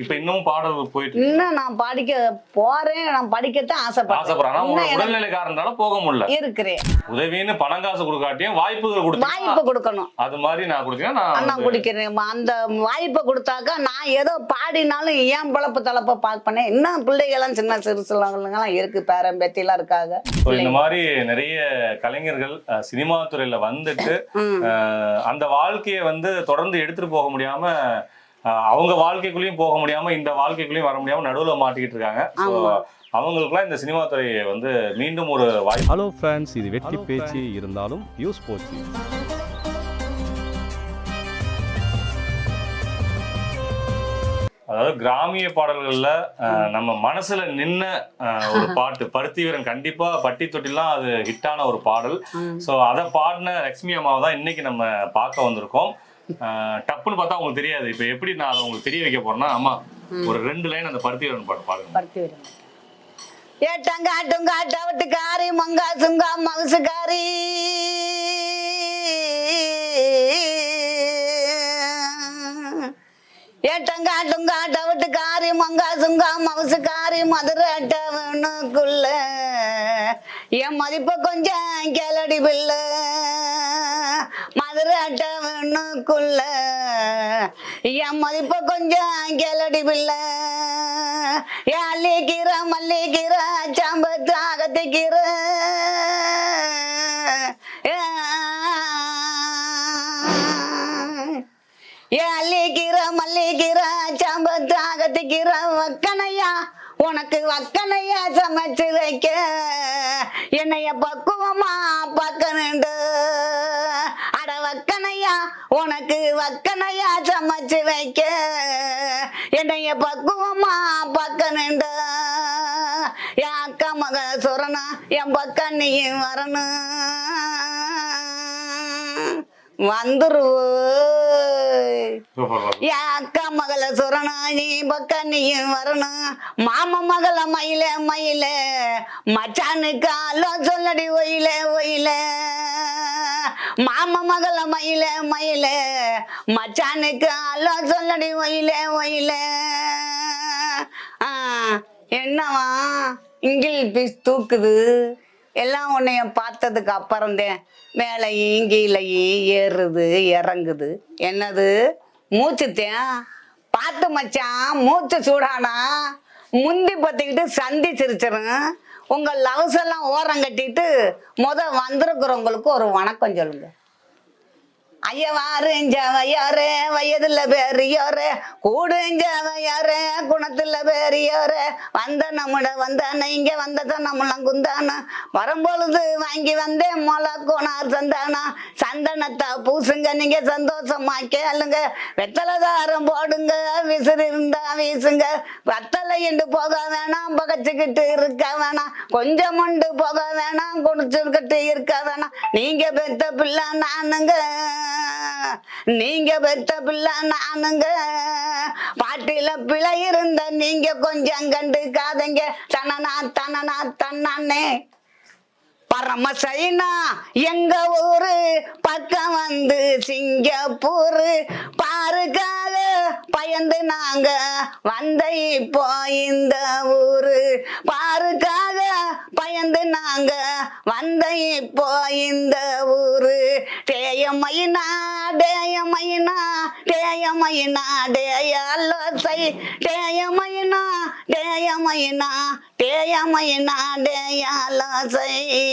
இப்ப இன்னும் பாடல் போயிட்டு. இன்னும் நான் படிக்க போறேன் நான் படிக்கத்தான் ஆசைப்படுறேன். ஆசைப்படுறேன். உடல்நிலை காரணத்தால போக முடியல. இருக்கிறேன். உதவின்னு பணம் காசு கொடுக்காட்டியும் வாய்ப்புகள் கொடுத்தா வாய்ப்பு கொடுக்கணும். அது மாதிரி நான் கொடுத்தீங்கன்னா நான் குடிக்கிறேன். அந்த வாய்ப்பை கொடுத்தாக்கா நான் ஏதோ பாடினாலும் ஏன் பழப்பு தளப்ப பார்ப்பனே இன்னும் பிள்ளைகள்லாம் சின்ன சிறுசுலாம் இருக்கு. பேரன் பேத்திலாம் இருக்காங்க. இந்த மாதிரி நிறைய கலைஞர்கள் சினிமா துறையில வந்துட்டு அந்த வாழ்க்கையை வந்து தொடர்ந்து எடுத்துட்டு போக முடியாம அவங்க வாழ்க்கைக்குள்ளேயும் போக முடியாம இந்த வாழ்க்கைக்குள்ளேயும் வர முடியாம நடுவுல மாட்டிக்கிட்டு இருக்காங்க. அவங்களுக்குலாம் இந்த சினிமா துறையை வந்து மீண்டும் ஒரு வாய்ப்பு. ஹலோ ஃப்ரெண்ட்ஸ் இது வெற்றி பேச்சு. இருந்தாலும் யூஸ் போச்சு அதாவது கிராமிய பாடல்கள்ல அஹ், நம்ம மனசுல நின்ன அஹ், ஒரு பாட்டு. பருத்தி வீரன் கண்டிப்பா பட்டி தொட்டிலாம் அது ஹிட்டான ஒரு பாடல். ஸோ அதை பாடின லக்ஷ்மி அம்மாவை தான் இன்னைக்கு நம்ம பார்க்க வந்திருக்கோம். டப்புன்னு பார்த்தா உங்களுக்கு தெரியாது. இப்போ எப்படி நான் அதை உங்களுக்கு தெரிய வைக்க போறேன்னா அம்மா ஒரு ரெண்டு லைன் அந்த பருத்தி வீரன் பாட்டு பாடுங்க. பருத்தி விடுங்க ஏட்டங்காட்டுங்க டவட்டுக்காரி மங்கா சுங்கா மகசுக்காரி. ஏட்டங்காட்டுங்க டவட்டுக்காரி மங்கா சுங்கா மகசுக்காரி மதுரை டவனுக்குள்ள என் மதிப்ப கொஞ்சம் கேளடி பிள்ளை. மதுரை டவனுக்குள்ள என் மதிப்ப கொஞ்சம் கேளடி பிள்ளை. அள்ளிக்கிற மல்லிக்கிற சம்பத்து அகத்திக்கிற. அள்ளிக்கிற மல்லிக்கிற சம்பத்து அகத்திக்கிற. வக்கனையா உனக்கு வக்கனையா சமைச்சு வைக்க. என்னைய பக்குவமா பார்க்கணுண்டு. வக்கனையா உனக்கு வக்கனையா சமைச்சு வைக்க. என்னைய பக்குவமா பார்க்கணுண்டு என் அக்கா மக சொரணும் என் பக்கம் நீயும் வரணும். வந்துருவோய். சூப்பர் என் அக்கா மகள சுரணம் நீ பக்க நீயும் வரணும். மாமா மகள மயில மயில மச்சானுக்கு அல்லோ சொல்லடி ஒயில ஒயில. மாமா மகள மயில மயில. மச்சானுக்கு அல்லா சொல்லடி ஒயில ஒயில. என்னவா? இங்கில் பீஸ் தூக்குது. எல்லாம் உன்னைய பார்த்ததுக்கு அப்புறம்தான் மேலையும் கீழையும் ஏறுது இறங்குது. என்னது? மூச்சுத்தேன்? பார்த்து மச்சான் மூச்சு சூடானா? முந்தி பத்திக்கிட்டு சந்தி சிரிச்சிரும். உங்கள் லவ்ஸ் எல்லாம் ஓரம் கட்டிட்டு முத வந்திருக்கிறவங்களுக்கு ஒரு வணக்கம் சொல்லுங்கள் ஐயவாருஞ்சவையாரே வயதுல பெரியோரே கூடுஞ்சவையாரே குணத்துல பெரியோரே. வந்த நம்மட வந்தான இங்க வந்ததான் நம்மளாம் குந்தானா. வரும்பொழுது வாங்கி வந்தேன் மொளை கோனார் சந்தானா சந்தனத்தை பூசுங்க நீங்க சந்தோஷமா கேளுங்க. வெத்தலை தாரம் போடுங்க விசிறு இருந்தா வீசுங்க. வத்தலை இண்டு போக வேணாம் பகச்சுக்கிட்டு இருக்க வேணாம். கொஞ்சம் உண்டு போக வேணாம் குடிச்சுக்கிட்டு இருக்க வேணாம். நீங்க பெத்த பிள்ளை நானுங்க. நீங்க பெத்த பிள்ளை நானுங்க. பாட்டில பிழை இருந்த நீங்க கொஞ்சம் கண்டுக்காதீங்க. தனனா தனனா தன்னானே பரம சைனா எங்க ஊரு? பக்கம் வந்து சிங்கப்பூர். பாருக்காக பயந்து நாங்க வந்த இப்போ இந்த ஊரு. பாருக்காக பயந்து நாங்க வந்த இப்போ இந்த ஊரு. தேயமைனா டேயமையினா டேயமையினா டேயல்லோசை டேயமையினா டேயமையினா டேயமையினா டேயல்லோசை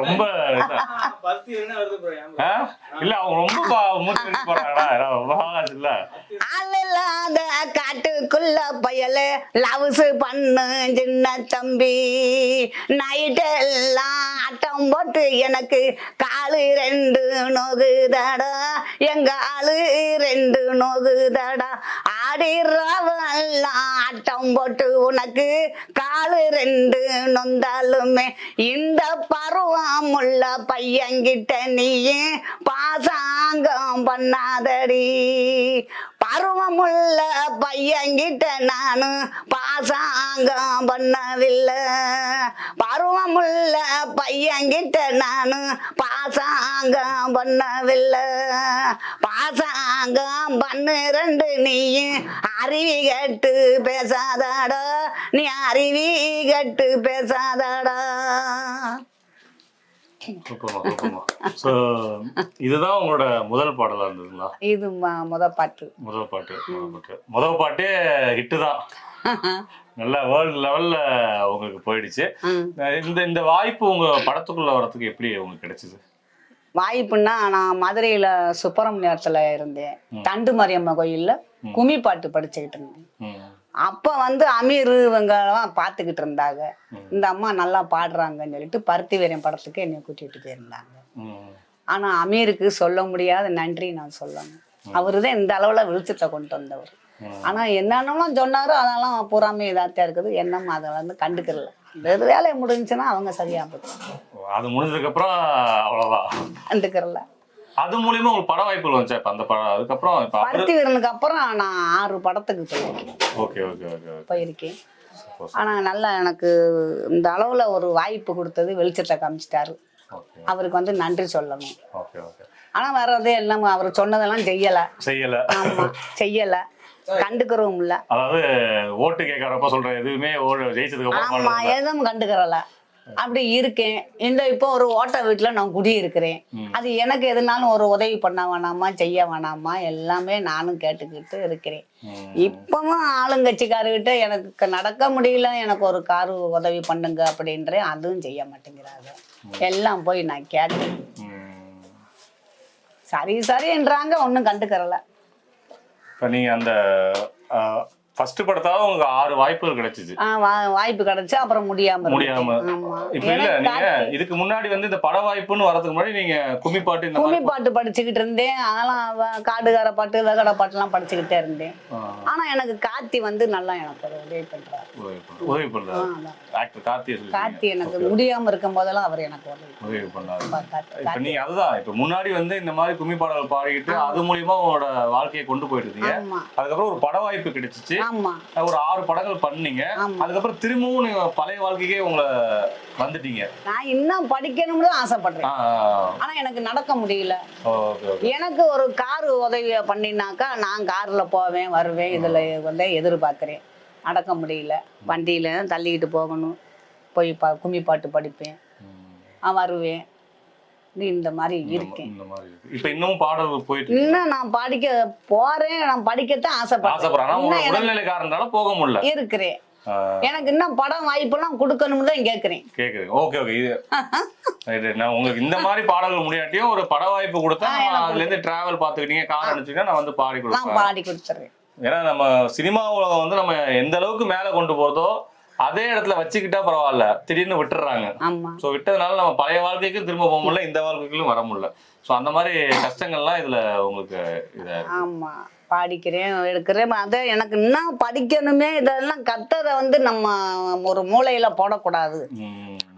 ரொம்ப? இல்ல அவங்க ரொம்ப மூச்சு போறாங்கடா. காட்டுக்குள்ள பயல லவ்ஸ் பண்ணு சின்ன தம்பி. நைட் எல்லாம் ஆட்டம் போட்டு எனக்கு காலு ரெண்டு நோகுதடா. எங்க ஆளு ரெண்டு நோகுதடா. ஆடிறவெல்லாம் ஆட்டம் போட்டு உனக்கு காலு ரெண்டு நொந்தாலுமே இந்த பருவம் உள்ள பையன்கிட்ட நீ பாசாங்கம் பண்ணாதடி. பருவமுள்ள பையன்கிட்ட நானு பாசாங்கம் பண்ணதில்லை. பருவமுள்ள பையன்கிட்ட நானும் பாசாங்கம் பண்ணதில்லை. பாசாங்கம் பண்ணு ரெண்டு நீயும் அருவி கட்டு பேசாதாடா. நீ அருவி கட்டு பேசாதாடா. இதுதான் உங்களோட முதல் பாடலா இருந்ததுங்களா? இது முதல் பாட்டு முதல் பாட்டு. முதல் பாட்டே ஹிட்டு தான். நல்லா வேர்ல்டு லெவல்ல உங்களுக்கு போயிடுச்சு. இந்த இந்த வாய்ப்பு உங்க படத்துக்குள்ள வரதுக்கு எப்படி உங்களுக்கு கிடைச்சது? வாய்ப்புன்னா நான் மதுரையில சுப்பிரமணியத்துல இருந்தேன். தண்டு மாரியம்மன் கோயில்ல கும்மி பாட்டு படிச்சுக்கிட்டு இருந்தேன். அப்ப வந்து அமீர் இவங்கெல்லாம் பார்த்துக்கிட்டு இருந்தாங்க. இந்த அம்மா நல்லா பாடுறாங்கன்னு சொல்லிட்டு பருத்தி வீரன் படத்துக்கு என்னை கூட்டிட்டு போயிருந்தாங்க. ஆனா அமீருக்கு சொல்ல முடியாத நன்றி நான் சொல்லணும். அவரு தான் இந்த அளவுல வெளிச்சத்தை கொண்டு வந்தவர். ஆனா என்னென்னலாம் சொன்னாரோ அதெல்லாம் பூராமே இதாத்தான் இருக்குது. என்னம்மா அதை வந்து இது வேலையை முடிஞ்சுன்னா அவங்க சரியா போச்சு அது முடிஞ்சதுக்கு அப்புறம் அவ்வளவுதான். கண்டுக்கிறல. அது மூலியமா உங்களுக்கு பட வாய்ப்புகள் வந்துச்சா இப்ப அந்த படம்? அதுக்கப்புறம் இப்ப பருத்தி வீரனுக்கு அப்புறம் நான் ஆறு படத்துக்கு போயிருக்கேன். ஓகே ஓகே ஓகே போயிருக்கேன். ஆனா நல்லா எனக்கு இந்த அளவுல ஒரு வாய்ப்பு கொடுத்தது வெளிச்சத்தை காமிச்சிட்டாரு. அவருக்கு வந்து நன்றி சொல்லணும். Okay okay. ஆனா வர்றதே எல்லாம் அவர் சொன்னதெல்லாம் செய்யல. செய்யல. ஆமா செய்யல. கண்டுக்கிறவும் இல்ல அதாவது ஓட்டு கேட்கறப்ப சொல்ற எதுவுமே ஜெயிச்சதுக்கு ஆமா. எதுவும் கண்டுக்கிறல. அப்படி இருக்கேன். இந்த இப்போ ஒரு ஓட்ட வீட்டுல நான் குடியிருக்கிறேன். அது எனக்கு எதுனாலும் ஒரு உதவி பண்ண வேணாமா செய்ய வேணாமா எல்லாமே நானும் கேட்டுக்கிட்டு இருக்கிறேன். இப்பவும் ஆளுங்கட்சிக்காரர்கிட்ட எனக்கு நடக்க முடியல எனக்கு ஒரு காரு உதவி பண்ணுங்க அப்படின்றேன் அதுவும் செய்ய மாட்டேங்கிறாங்க. எல்லாம் போய் நான் கேட்டேன். ம். சரி சரின்றாங்க ஒன்றும் கண்டுக்கிறல. இப்போ நீங்கள் அந்த ஃபர்ஸ்ட் படத்தாவது உங்களுக்கு ஆறு வாய்ப்புகள் கிடைச்சிச்சு. வாய்ப்பு கிடைச்சு அப்புறம் முடியாம. முடியாம. இப்ப இல்ல நீங்க இதுக்கு முன்னாடி வந்து இந்த பட வாய்ப்புன்னு வரதுக்கு முன்னாடி நீங்க கும்மி பாட்டு இந்த கும்மி பாட்டு படிச்சுக்கிட்டு இருந்தேன். அதெல்லாம் காடுகார பாட்டு வெகட பாட்டுலாம் படிச்சுக்கிட்டே இருந்தேன். ஆனா எனக்கு கார்த்தி வந்து நல்லா எனக்கு உதவி பண்றாரு. உதவி பண்றாரு. ஆக்டர் சொல்லி கார்த்தி எனக்கு முடியாம இருக்கும் போதெல்லாம் அவர் எனக்கு உதவி பண்ணாரு கார்த்தி- இப்ப நீங்க அதுதான். இப்ப முன்னாடி வந்து இந்த மாதிரி கும்மி பாடல் பாடிக்கிட்டு அது மூலியமா உங்களோட வாழ்க்கையை கொண்டு ஆமா. அதுக்கப்புறம் ஒரு பட வாய்ப்பு கிடைச்சிச்சு. ஆமா. ஒரு ஆறு படங்கள் பண்ணீங்க. அதுக்கப்புறம் திரும்பவும் நீங்க பழைய வாழ்க்கைக்கே உங்களை வந்துட்டீங்க. நான் இன்னும் படிக்கணும்னு ஆசைப்படுறேன். ஆனா எனக்கு நடக்க முடியல. எனக்கு ஒரு கார் உதவி பண்ணினாக்கா நான் கார்ல போவேன் வருவேன் இதுல வந்து எதிர்பார்க்கிறேன். நடக்க முடியல. வண்டியில தள்ளிக்கிட்டு போகணும். போய் பா கும்மி பாட்டு படிப்பேன். வருவேன். இந்த மாதிரி இருக்கேன். இந்த மாதிரி இருக்கு. இப்ப இன்னமும் பாடல் போயிட்டு. இன்னும் நான் படிக்க போறேன் நான் படிக்கத்தான் ஆசைப்படுறேன். இன்னும் உடல்நிலை காரணத்தால போக முடியல. இருக்கிறேன். எனக்கு இன்னும் படம் வாய்ப்பெல்லாம் கொடுக்கணும்னு தான் கேட்கிறேன் கேக்குது. Okay okay. இது நான் உங்களுக்கு இந்த மாதிரி பாடல்கள் முடியாட்டியும் ஒரு பட வாய்ப்பு கொடுத்தா அதுல இருந்து டிராவல் பாத்துக்கிட்டீங்க கார் அனுப்பிச்சீங்கன்னா நான் வந்து பாடி கொடுப்பேன். பாடி கொடுத்துறேன் ஏன்னா நம்ம சினிமா உலகம் வந்து நம்ம எந்த அளவுக்கு மேல கொண்டு போறதோ அதே இடத்துல வச்சுக்கிட்டா பரவாயில்ல. திடீர்னு விட்டுறாங்க. ஸோ விட்டதுனால நம்ம பழைய வாழ்க்கைக்கும் திரும்ப போக முடியல இந்த வாழ்க்கைக்கும் வர முடியல. ஸோ அந்த மாதிரி கஷ்டங்கள்லாம் இதுல உங்களுக்கு இதா ஆமா. பாடிக்கிறேன் எடுக்கிறேன். அதை எனக்கு இன்னும் படிக்கணுமே இதெல்லாம் கத்ததை வந்து நம்ம ஒரு மூளையில போடக்கூடாது.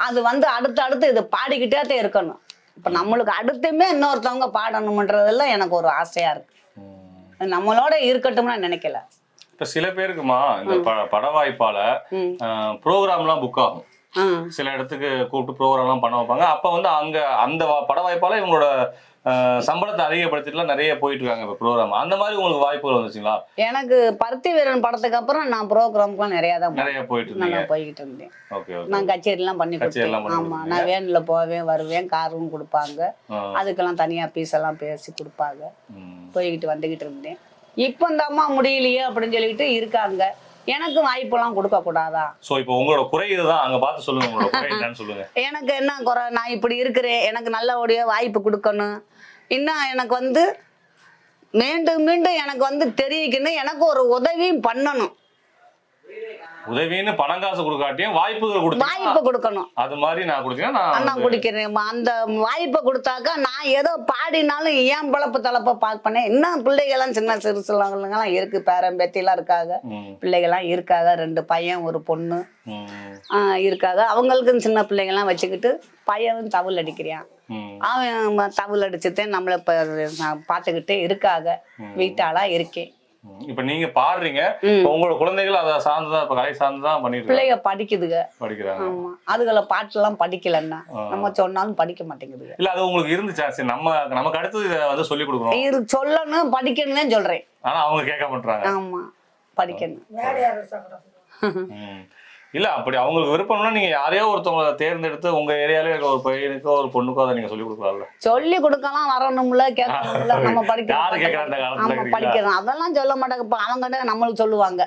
அது வந்து அடுத்து அடுத்து இது பாடிக்கிட்டே தான் இருக்கணும். இப்ப நம்மளுக்கு அடுத்துமே இன்னொருத்தவங்க பாடணும்ன்றதெல்லாம் எனக்கு ஒரு ஆசையா இருக்கு. நம்மளோட இருக்கட்டும்னு நினைக்கல. இப்ப சில பேருக்குமா இந்த பட வாய்ப்பால ம். ப்ரோக்ராம்லாம் புக் ஆகும். சில இடத்துக்கு கூப்பிட்டு ப்ரோக்ராம்லாம் பண்ண வைப்பாங்க. அப்ப வந்து அங்க அந்த பட வாய்ப்பால இவங்களோட சம்பளத்தை அதிகப்படுத்திட்டுலாம் நிறைய போயிட்டு இருக்காங்க இப்போ ப்ரோக்ராம். அந்த மாதிரி உங்களுக்கு வாய்ப்புகள் வந்துச்சுங்களா? எனக்கு பருத்தி வீரன் படத்துக்கு அப்புறம் நான் ப்ரோக்ராம்க்குலாம் நிறைய தான் நிறைய போயிட்டு நல்லா போய்கிட்டு இருந்தேன். ஓகே நான் கச்சேரிலாம் பண்ணி கச்சேரிலாம் ஆமா நான் வேன்ல போவேன் வருவேன் காரும் கொடுப்பாங்க. அதுக்கெல்லாம் தனியா பீஸ் எல்லாம் பேசி கொடுப்பாங்க. போய்கிட்டு வந்துகிட்டு இருந்தேன். இப்போ இந்த அம்மா முடியலையே அப்படின்னு சொல்லிட்டு இருக்காங்க. எனக்கு வாய்ப்பெல்லாம் கொடுக்க கூடாதா சோ இப்போ உங்களோட குறை இதுதான். அங்க பார்த்து சொல்லுங்க உங்களோட குறை என்னன்னு சொல்லுங்க. எனக்கு என்ன குறை? நான் இப்படி இருக்கிறேன். எனக்கு நல்லபடியா வாய்ப்பு கொடுக்கணும். இன்னும் எனக்கு வந்து மீண்டும் மீண்டும் எனக்கு வந்து தெரிவிக்கணும். எனக்கு ஒரு உதவியும் பண்ணணும். உதவின்னு பணம் காசு கொடுக்காட்டியும் வாய்ப்புகள் கொடுத்தா வாய்ப்பு கொடுக்கணும். அது மாதிரி நான் கொடுத்தீங்கன்னா நான் குடிக்கிறேன். அந்த வாய்ப்பை கொடுத்தாக்கா நான் ஏதோ பாடினாலும் ஏன் பழப்பு தளப்ப பார்ப்பனேன் இன்னும் பிள்ளைகள்லாம் சின்ன சிறு சிலவங்கலாம் இருக்கு பேரன் பேத்திலாம் இருக்காங்க. பிள்ளைகள்லாம் இருக்காங்க. ரெண்டு பையன் ஒரு பொண்ணு. இருக்காங்க. அவங்களுக்கும் சின்ன பிள்ளைங்கள்லாம் வச்சுக்கிட்டு பையனும் தவுல் அடிக்கிறான். அவன் தவுல் அடிச்சுட்டேன் நம்மளை பார்த்துக்கிட்டே இருக்காங்க. வீட்டாளா இருக்கேன். இப்ப நீங்க பாடுறீங்க உங்களோட குழந்தைகள் அதை சார்ந்துதான் இப்ப கலை சார்ந்துதான் பண்ணிட்டு இருக்காங்க, பிள்ளைங்க படிக்குதுங்க. படிக்கிறாங்க. ஆமா. அதுகளை பாட்டுலாம் படிக்கலன்னா ஆ. நம்ம சொன்னாலும் படிக்க மாட்டேங்குதுங்க. இல்ல அது உங்களுக்கு இருந்துச்சா? சரி நம்ம நமக்கு அடுத்தது இதை வந்து சொல்லி கொடுக்குறோம் இது சொல்லணும் படிக்கணும்னு சொல்றேன். ஆனா அவங்க கேட்க மாட்டாங்க ஆமா. படிக்கணும். இல்ல அப்படி அவங்களுக்கு விருப்பம்னா நீங்க யாரையோ ஒருத்தவங்களை தேர்ந்தெடுத்து உங்க ஏரியால இருக்க ஒரு பையனுக்கோ ஒரு பொண்ணுக்கோ அதை நீங்க சொல்லி கொடுக்கலாம்ல? சொல்லி கொடுக்கலாம் வரணும்ல கேட்கணும்ல நம்ம யாரு காலத்துல ஆமா இருக்கீங்களா? படிக்கிறோம். அதெல்லாம் சொல்ல மாட்டாங்க. இப்ப அவங்க நம்மளுக்கு சொல்லுவாங்க.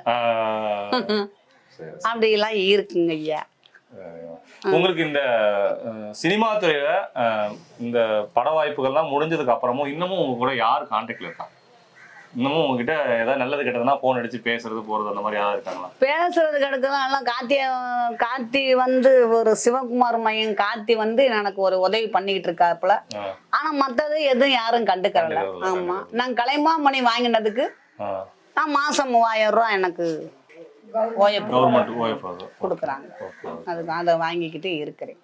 சரி அப்படிலாம் இருக்குங்க ஐயா. உங்களுக்கு இந்த சினிமா துறையில இந்த பட வாய்ப்புகள்லாம் முடிஞ்சதுக்கு அப்புறமும் இன்னமும் உங்க கூட யார் கான்டாக்ட்ல இருக்கா? இன்னமும் உங்ககிட்ட ஏதாவது நல்லது கெட்டதுன்னா போன் அடிச்சு பேசுறது போறது அந்த மாதிரி யாராவது இருக்காங்களா? பேசுறது கிடக்குதான் எல்லாம் கார்த்தி கார்த்தி வந்து ஒரு சிவகுமார் மையன் கார்த்தி வந்து எனக்கு ஒரு உதவி பண்ணிக்கிட்டு இருக்காப்புல ஆனா மத்தது எதுவும் யாரும் கண்டுக்கறதில்ல, ஆமா. நான் கலைமாமணி வாங்கினதுக்கு ஆ. நான் மாசம் மூவாயிரம் ரூபாய் எனக்கு ஓஎஃப் கொடுக்குறாங்க. அதுக்கு அதை வாங்கிக்கிட்டு இருக்கிறேன்.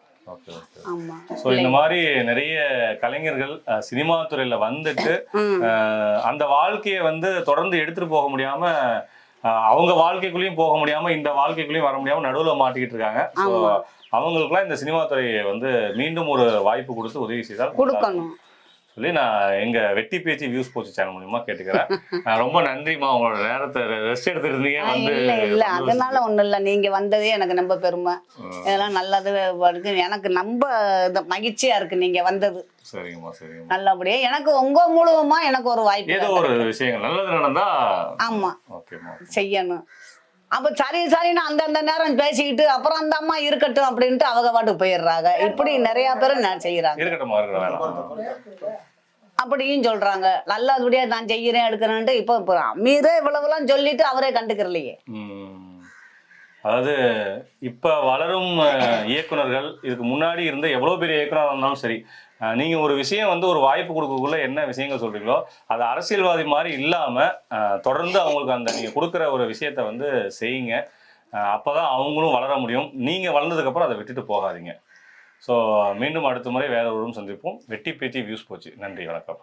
ஸோ இந்த மாதிரி நிறைய கலைஞர்கள் சினிமா துறையில வந்துட்டு அந்த வாழ்க்கையை வந்து தொடர்ந்து எடுத்துட்டு போக முடியாம அவங்க வாழ்க்கைக்குள்ளேயும் போக முடியாம இந்த வாழ்க்கைக்குள்ளேயும் வர முடியாம நடுவுல மாட்டிக்கிட்டு இருக்காங்க. ஸோ. அவங்களுக்குலாம் இந்த சினிமா துறையை வந்து மீண்டும் ஒரு வாய்ப்பு கொடுத்து உதவி செய்தால் கொடுக்கணும். சொல்லி நான் எங்க வெட்டி பேச்சு வியூஸ் போச்சு சேனல் மூலியமா கேட்டுக்கிறேன். நான் ரொம்ப நன்றிமா உங்களோட நேரத்தை ரெஸ்ட் ஆ, வந்து இல்ல இல்ல. அதனால ஒண்ணும் இல்ல. நீங்க வந்ததே எனக்கு ரொம்ப பெருமை. இதெல்லாம் நல்லது இருக்கு எனக்கு ரொம்ப இது மகிழ்ச்சியா இருக்கு நீங்க வந்தது. சரிங்கம்மா சரிங்கம்மா. நல்லபடியா எனக்கு உங்க மூலமா எனக்கு ஒரு வாய்ப்பு ஏதோ ஒரு விஷயங்கள். நல்லது நடந்தா ஆமா. ஓகேம்மா. செய்யணும். அப்ப சரி சரின்னு அந்தந்த நேரம் பேசிக்கிட்டு அப்புறம் அந்த அம்மா இருக்கட்டும் அப்படின்ட்டு அவங்க பாட்டுக்கு போயிடுறாங்க. இப்படி நிறைய பேர் நான் செய்யறாங்க அப்படியும் சொல்றாங்க. நல்லபடியா நான் செய்யறேன் எடுக்கிறேன்ட்டு இப்போ அமீரே இவ்வளவுலாம் சொல்லிட்டு அவரே கண்டுக்கிறலையே. அதாவது இப்ப வளரும் இயக்குனர்கள் இதுக்கு முன்னாடி இருந்த எவ்வளவு பெரிய இயக்குனராக இருந்தாலும் சரி நீங்கள் நீங்க ஒரு விஷயம் வந்து ஒரு வாய்ப்பு கொடுக்கக்குள்ள என்ன விஷயங்கள் சொல்றீங்களோ அது அரசியல்வாதி மாதிரி இல்லாம தொடர்ந்து அவங்களுக்கு அந்த நீங்க கொடுக்குற ஒரு விஷயத்த வந்து செய்யுங்க. அப்போ அப்பதான் அவங்களும் வளர முடியும். நீங்க வளர்ந்ததுக்கு அப்புறம் அதை விட்டுட்டு போகாதீங்க. ஸோ மீண்டும் அடுத்த முறை வேற ஒரு சந்திப்போம். வெட்டி பேத்தி வியூஸ் போச்சு. நன்றி வணக்கம்.